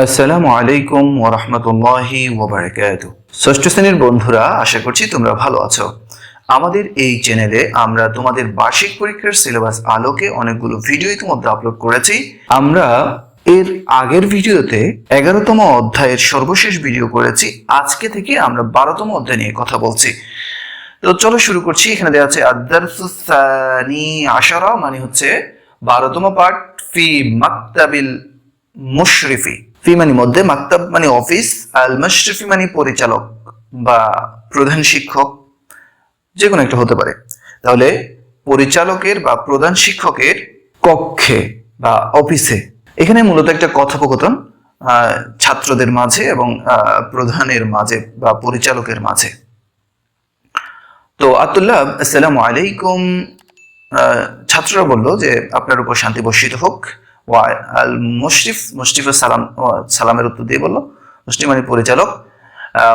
আসসালামু আলাইকুম ওরহমতুল্লাহি ওবরাকাতু ষষ্ঠ শ্রেণির বন্ধুরা, আশা করছি তোমরা ভালো আছো। আমাদের এই চ্যানেলে আমরা তোমাদের বার্ষিক পরীক্ষার সিলেবাস আলোকে অনেকগুলো ভিডিও ইতিমধ্যে আপলোড করেছি। আমরা এর আগের ভিডিওতে এগারোতম অধ্যায়ের সর্বশেষ ভিডিও করেছি। আজকে থেকে আমরা বারোতম অধ্যায় নিয়ে কথা বলছি। তো চলো শুরু করছি। এখানে দেওয়া আছে আদারসুসানি আশারা মানে হচ্ছে বারোতম পার্ট ফি মাকতাবিল মুশরিফি। ফি মানে মধ্যে মাকতাব মানে অফিস, আল মুশরিফি মানে পরিচালক বা প্রধান শিক্ষক যে কোনো একটা হতে পারে। তাহলে পরিচালকের বা প্রধান শিক্ষকের কক্ষে বা অফিসে, এখানে মূলত একটা কথোপকথন ছাত্রদের মাঝে এবং প্রধানের মাঝে বা পরিচালকের মাঝে। তো আতুল্লাহ আসসালামু আলাইকুম। ছাত্ররা বলল যে, আপনার উপর শান্তি বর্ষিত হোক। আল মুশরিফ মুশরিফ সালাম সালামের উত্তর দিয়ে বলল মুসলিম মানে পরিচালক।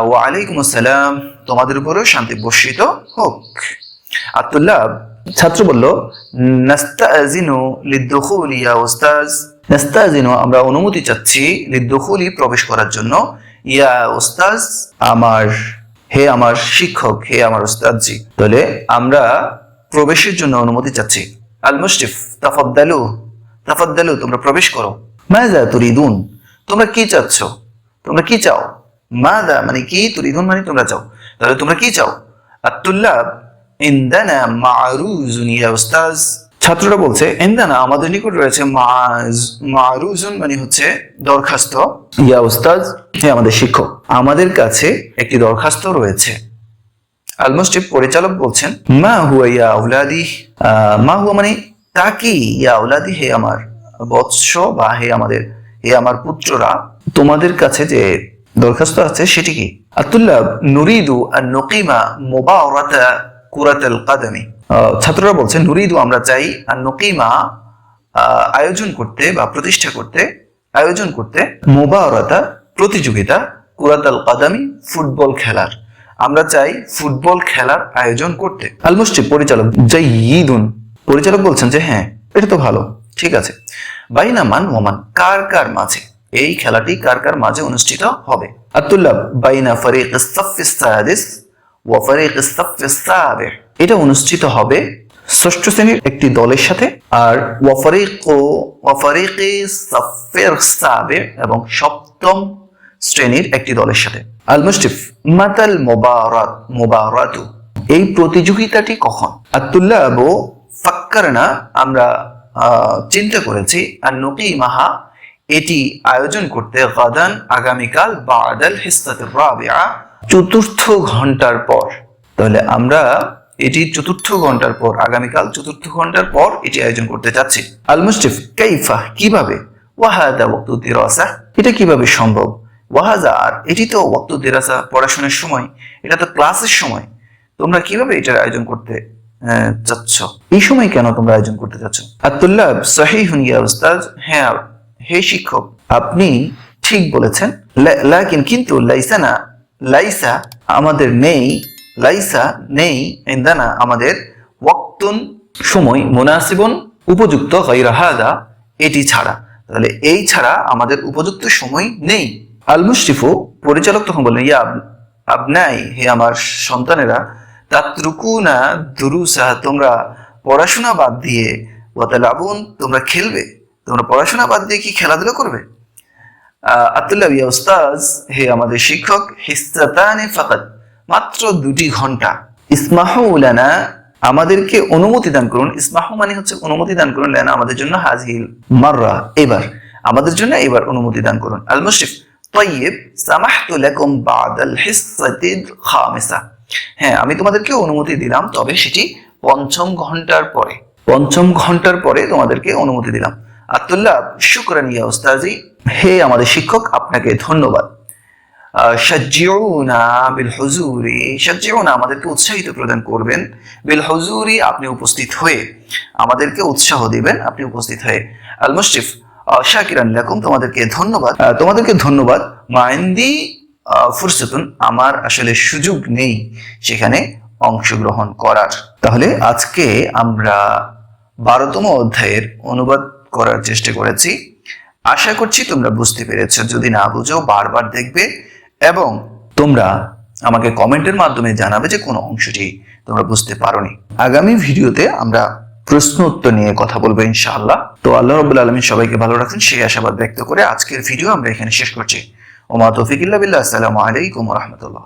ওয়া আলাইকুম আসসালাম, তোমাদের উপরেও শান্তি বর্ষিত হোক। আতুল্লাহ ছাত্র বলল, নাস্তাজিনু লিদ্দুখুলি ইয়া উস্তাজ নাস্তাজিনু, আমরা অনুমতি চাচ্ছি লিদ্দুখুলি প্রবেশ করার জন্য। ইয়া উস্তাজ আমার, হে আমার শিক্ষক, হে আমার উস্তাদজি তাহলে আমরা প্রবেশের জন্য অনুমতি চাচ্ছি। আল মুশরিফ, তাফাদ্দালু। তাফাদ্দালু তোমরা প্রবেশ করো। মাযা তুরিদুন? তোমরা কি চাচ্ছ? তোমরা কি চাও? মাদা মানে কি? তুরিদুন মানে তোমরা চাও। তাহলে তোমরা কি চাও? আতুল্লাহ ইন্দানা মারুজুন, ইয়া উস্তাজ। ছাত্ররা বলছে, ইন্দানা আমাদের নিকট রয়েছে মারুজুন মানে হচ্ছে দরখাস্ত। ইয়া উস্তাজ, হে আমাদের শিক্ষক, আমাদের কাছে একটি দরখাস্ত রয়েছে। আল মুস্টিফ পরিচালক বলছেন, মা হুয়া ইয়া আউলাদি মা হুয়া মানে তা কি? ইয়া হে আমার বৎস বা হে আমাদের, হে আমার পুত্ররা, তোমাদের কাছে যে দরখাস্ত আছে সেটি কি? আতুল্লাহ নুরিদু আর নকিমা মোবাওরাতা কুরাতাল কাদামি। ছাত্ররা বলছে নুরিদু, আমরা চাই আর নকিমা আয়োজন করতে বা প্রতিষ্ঠা করতে, আয়োজন করতে মোবারতা প্রতিযোগিতা কুরাতাল কাদামি ফুটবল খেলার। আমরা চাই ফুটবল খেলার আয়োজন করতে। আলমুস্টি পরিচালক যাই ঈদুন পরিচালক বলছেন যে হ্যাঁ এটা তো ভালো, ঠিক আছে। বাইনা মান ওমান কার কার মাঝে? এই খেলাটি কার কার মাঝে অনুষ্ঠিত হবে? আব্দুল্লাহ, বাইনা ফরিক সাদিস ওয়া ফরিক এটা অনুষ্ঠিত হবে ষষ্ঠ শ্রেণির একটি দলের সাথে আর ওয়াফারিক ও ওয়াফারিকি সাফের সাবে এবং সপ্তম শ্রেণির একটি দলের সাথে। আল মুস্টিফ মাতাল মোবারাত, মোবারাতু। এই প্রতিযোগিতাটি কখন? আব্দুল্লাহ আবু ফাক্কারনা আমরা চিন্তা করেছি আর নকি মাহা এটি আয়োজন করতে গাদান আগামীকাল বাদাল হিস্তাত রাবিআ, চতুর্থ ঘণ্টার পর। তাহলে আমরা এটি চতুর্থ ঘণ্টার পর, আগামীকাল চতুর্থ ঘণ্টার পর এটি আয়োজন করতে যাচ্ছি। আল মুস্টিফ কাইফা, কীভাবে? ওয়াহাদা ওয়াক্তু দিরাসা, এটা কীভাবে সম্ভব? ওয়াহাজা আর এটি তো ওয়াক্তু দিরাসা পড়াশোনার সময়, এটা তো ক্লাসের সময়। তোমরা কীভাবে এটার আয়োজন করতে চাচ্ছ এই সময় কেন তোমরা আয়োজন করতে চাচ্ছ আব্দুল্লাহ সহিহুন ইয়া উস্তাদ হ্যাঁ হে শিক্ষক, আপনি ঠিক বলেছেন লাকিন কিন্তু লাইসা না, লাইসা আমাদের নেই, লাইসা নেই, ইন্দানা আমাদের ওয়াক্তুন, সময় মুনাসিবন, উপযুক্ত গাইরাহাদা এটি ছাড়া। তাহলে এই ছাড়া আমাদের উপযুক্ত সময় নেই। আল মুশরিফু পরিচালক তখন বললেন, ইয়া আবনাই, হে আমার সন্তানেরা তাত্রুকুনা দুরুসা তোমরা পড়াশোনা বাদ দিয়ে ওয়াতালাবুন তোমরা খেলবে তোমরা পড়াশোনা বাদ দিয়ে কি খেলাধুলা করবে আহ, আব্দুল্লাহ ইয়া উস্তাজ হে আমাদের শিক্ষক হিস্তাতানে ফাকাত মাত্র দুটি ঘন্টা ইসমাহু লানা আমাদেরকে অনুমতি দান করুন ইসমাহু মানে হচ্ছে অনুমতি দান করুন লানা আমাদের জন্য হাজিল মাররা এবার আমাদের জন্য এবার অনুমতি দান করুন আল মুশরিফ طيب سمحت لكم بعد الحصة الخامسة হ্যাঁ আমি তোমাদেরকে অনুমতি দিলাম, তবে সেটি পঞ্চম ঘণ্টার পরে। পঞ্চম ঘণ্টার পরে তোমাদেরকে অনুমতি দিলাম। আব্দুল্লাহ শুক্রান ইয়া উস্তাজি হে আমাদের শিক্ষক, আপনাকে ধন্যবাদ। বিল আমাদেরকে উৎসাহিত প্রদান করবেন। বিল হুজুরি আপনি উপস্থিত হয়ে আমাদেরকে উৎসাহ দিবেন, আপনি উপস্থিত হয়ে। আল মুশরিফ শাকিরান লাকুম, তোমাদেরকে ধন্যবাদ। তোমাদেরকে ধন্যবাদ। মাইন্দি ফুরসতুন, আমার আসলে সুযোগ নেই সেখানে অংশগ্রহণ করার। তাহলে আজকে আমরা বারোতম অধ্যায়ের অনুবাদ করার চেষ্টা করেছি। আশা করছি তোমরা বুঝতে পেরেছ। যদি না বুঝো, বারবার দেখবে এবং তোমরা আমাকে কমেন্টের মাধ্যমে জানাবে যে কোনো অংশটি তোমরা বুঝতে পারোনি। আগামী ভিডিওতে আমরা প্রশ্ন উত্তর নিয়ে কথা বলব ইনশাআল্লাহ। তো আল্লাহ রবুল্লা আলমিন সবাইকে ভালো রাখুন। সেই আশাবাদ ব্যক্ত করে আজকের ভিডিও আমরা এখানে শেষ করছি। ওমা তৌফিক ইল্লা বিল্লাহ আসসালামু আলাইকুম রহমতুল্লাহ